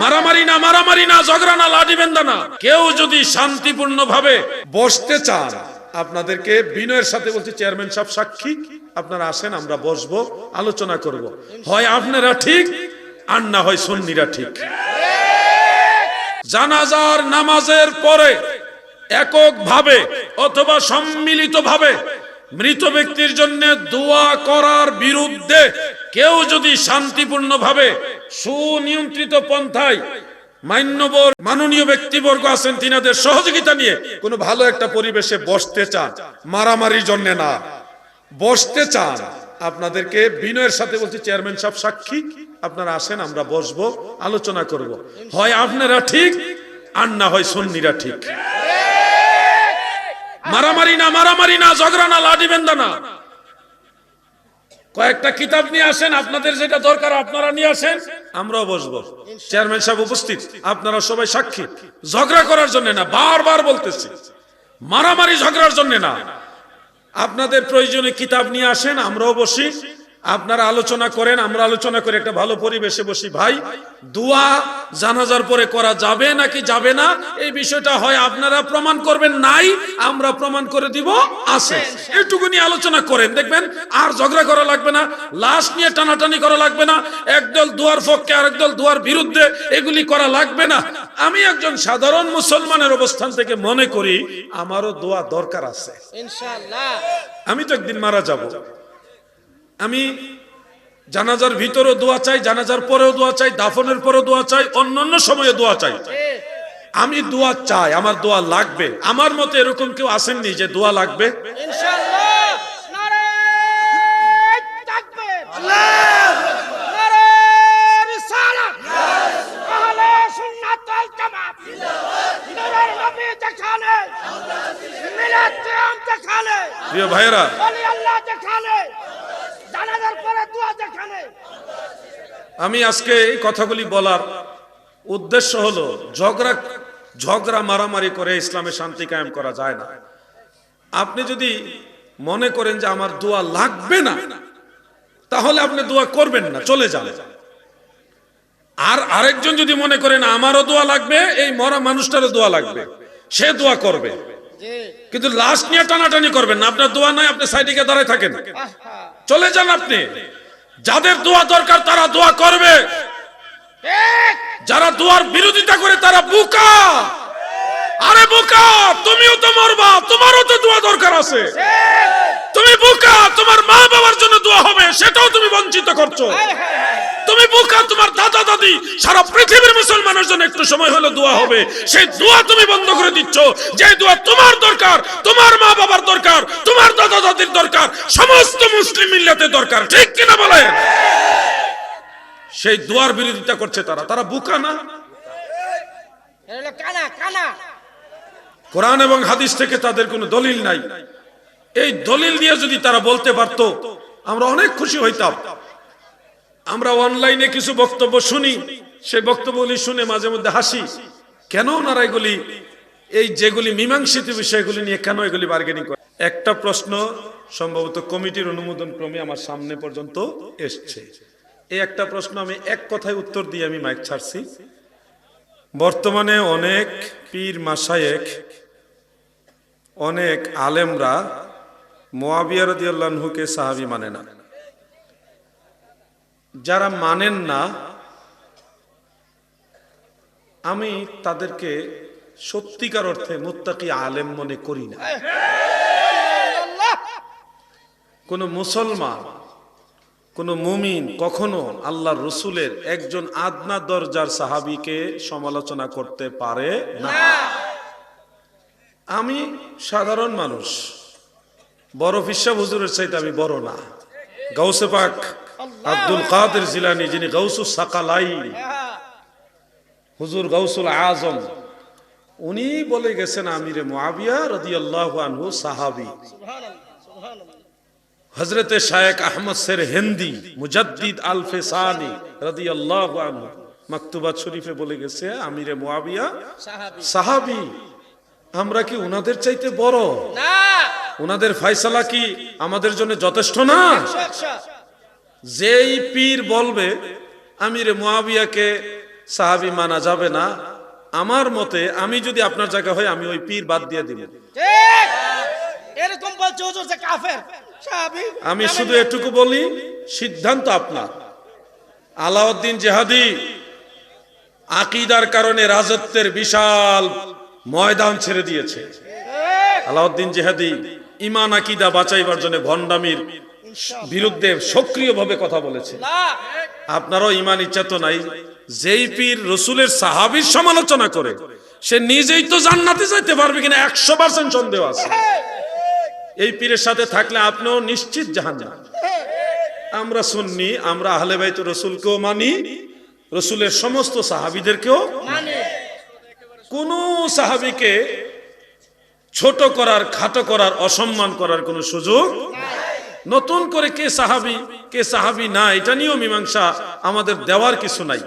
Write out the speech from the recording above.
মারামারি না মারামারি না, ঝগড়া না লাঠি বেন্দা না। কেউ যদি শান্তিপূর্ণ ভাবে বসতে চান, আপনাদেরকে বিনয়ের সাথে বলছি, চেয়ারম্যান সাহেব সাক্ষী, আপনারা আসেন, আমরা বসবো, আলোচনা করব। হয় আপনারা ঠিক, আর না হয় সন্নিরা ঠিক। জানাজার নামাজের পরে এককভাবে অথবা সম্মিলিতভাবে মৃত ব্যক্তির জন্য দোয়া করার বিরুদ্ধে কেউ যদি শান্তিপূর্ণভাবে সুনিয়ন্ত্রিত পন্থায় মান্যবর মাননীয় ব্যক্তিবর্গ আছেন তিনাদের সহযোগিতা নিয়ে কোনো ভালো একটা পরিবেশে বসতে চান, মারামারির জন্য না। বসতে চান। আপনাদেরকে বিনয়ের সাথে বলছি, চেয়ারম্যান সাহেব সাক্ষী, আপনারা আসেন, আমরা বসবো, আলোচনা করব। হয় আপনারা ঠিক, আর না হয় সন্নিরা ঠিক। মারামারি না মারামারি না, ঝগড়া না, লাঠি বেন্দা না। কয়েকটা কিতাব নিয়ে আসেন, আপনাদের যেটা দরকার আপনারা নিয়ে আসেন, আমরাও বসবো। চেয়ারম্যান সাহেব উপস্থিত, আপনারা সবাই সাক্ষী। ঝগড়া করার জন্য না, বারবার বলতেছি। মারামারি ঝগড়ার জন্য না। আপনাদের প্রয়োজনে কিতাব নিয়ে আসেন, আমরাও বসি। আপনারা আলোচনা করেন, আমরা আলোচনা করে একটা ভালো পরিবেশে বসি। ভাই, দোয়া জানাজার পরে করা যাবে নাকি যাবে না? এই বিষয়টা হয় আপনারা প্রমাণ করবেন নাই আমরা প্রমাণ করে দিব আছে। এটুকুনি আলোচনা করেন দেখবেন আর ঝগড়া করা লাগবে না লাশ নিয়ে টানাটানি করা লাগবে না একদল দুয়ার পক্ষে আর একদল দুয়ার বিরুদ্ধে এগুলি করা লাগবে না। আমি একজন সাধারণ মুসলমানের অবস্থান থেকে মনে করি আমারও দোয়া দরকার আছে। ইনশাআল্লাহ। আমি তো একদিন মারা যাব। আমি জানাজার ভিতরেও দোয়া চাই জানাজার পরেও দোয়া চাই দাফনের পরেও দোয়া চাই অন্যান্য সময়ে দোয়া চাই। আমি দোয়া চাই আমার দোয়া লাগবে। আমার মতে এরকম কেউ আসেননি যে দোয়া লাগবে। প্রিয় দেখালে জানাজার পরে আমি আজকে এই কথাগুলি বলার উদ্দেশ্য হলো ঝগড়া ঝগড়া মারামারি করে ইসলামে শান্তি কায়েম করা যায় না। আপনি যদি মনে করেন যে আমার দোয়া লাগবে না তাহলে আপনি দোয়া করবেন না চলে যান। আর আরেকজন যদি মনে করেন আমারও দোয়া লাগবে এই মরা মানুষটারও দোয়া লাগবে সে দোয়া করবে। কিন্তু লাস্ট নিয়ে টানাটানি করবেন না আপনার দোয়া নাই আপনি সাইডিকে দাঁড়ায় থাকেন। চলে যান আপনি। যাদের দোয়া দরকার তারা দোয়া করবে। যারা দোয়ার বিরোধিতা করে তারা বুকা। আরে বুকা তুমিও তো মরবা তোমারও তো দোয়া দরকার আছে। তুমি বুকা তোমার মা বাবার জন্য দোয়া হবে সেটাও তুমি বঞ্চিত করছ। হায় হায় হায়। তুমি বুকা, তোমার দাদা, দাদি, সারা পৃথিবীর মুসলমানের জন্য একটু সময় হলো, দোয়া হবে। সেই দোয়া তুমি বন্ধ করে দিচ্ছ। যে দোয়া তোমার দরকার, তোমার মা বাবার দরকার, তোমার দাদা দাদির দরকার, সমস্ত মুসলিম মিল্লাতে দরকার। ঠিক কিনা বলেন? সেই দোয়ার বিরোধিতা করছে তারা। তারা বুকা না? কোরআন এবং হাদিস থেকে তাদের কোনো দলিল নাই। এই দলিল দিয়ে যদি তারা বলতে পারতো, আমরা অনেক খুশি হইতাম। আমরা অনলাইনে কিছু বক্তব্য শুনি, সেই বক্তব্যগুলি শুনে মাঝে মধ্যে হাসি। কেন ওনারা এগুলি এই যেগুলি মীমাংসিত বিষয়গুলি নিয়ে কেন এগুলি বার্গেনিং করে? একটা প্রশ্ন সম্ভবত কমিটির অনুমোদন ক্রমে আমার সামনে পর্যন্ত এসছে। এই একটা প্রশ্ন আমি এক কথায় উত্তর দিয়ে আমি মাইক ছাড়ছি। বর্তমানে অনেক পীর মাসায়েক অনেক আলেমরা মোয়াবিয়া রদিয়াল্লাহুকে সাহাবি মানে না। যারা মানেন না, আমি তাদেরকে সত্যিকার অর্থে মুত্তাকি আলেম মনে করি না। কোন মুসলমান, কোন মুমিন কখনো আল্লাহ রসুলের একজন আদনা দরজার সাহাবিকে সমালোচনা করতে পারে না। আমি সাধারণ মানুষ, বড় ফিসা হুজুরের চাইতে আমি বড় না। গাউসে পাক আব্দুল কাদের জিলানি যিনি গাউসুল সাকালাই। হুজুর গৌসুল আজম। উনি বলে গেছেন আমিরে মুআবিয়া রাদিয়াল্লাহু আনহু সাহাবী। হজরত শায়েক আহমদ সের হিন্দি মুজাদ্দিদ আল ফেসানি রাদিয়াল্লাহু আনহু। মাকতুবাত শরীফে বলে গেছে আমিরে মুআবিয়া সাহাবী। আমরা কি উনাদের চাইতে বড়? না। উনাদের ফয়সালা কি আমাদের জন্য যথেষ্ট না? যেই পীর বলবে আমিরে মুআবিয়াকে সাহাবি মানা যাবে না আমার মতে আমি যদি আপনার জায়গা হয় আমি ওই পীর বাদ দিয়ে দিব। এরকম বলছে হুজুর যে কাফের আমি শুধু এটুকু বলি সিদ্ধান্ত আপনার। আলাউদ্দিন জেহাদি আকিদার কারণে রাজত্বের বিশাল ময়দান ছেড়ে দিয়েছে। আলাউদ্দিন জেহাদি ইমান আকিদা বাঁচাইবার জন্য ভণ্ডামির বিরুদ্ধে সক্রিয়ভাবে কথা বলেছে। আপনারও ইমান ইচ্ছা তো নাই। যেই পীর রসুলের সাহাবির সমালোচনা করে সে নিজেই তো জান্নাতে যাইতে পারবে কিনা একশো পার্সেন্ট সন্দেহ আছে। এই পীরের সাথে থাকলে আপনিও নিশ্চিত জাহান আমরা শুননি আমরা আহলে বাইত রসুলকেও মানি রসুলের সমস্ত সাহাবিদেরকেও মানে। কোন সাহাবিকে ছোট করার খাটো করার অসম্মান করার কোনো সুযোগ নতুন করে কে সাহাবি কে সাহাবি না এটা নিয়েও মীমাংসা আমাদের দেওয়ার কিছু নাই।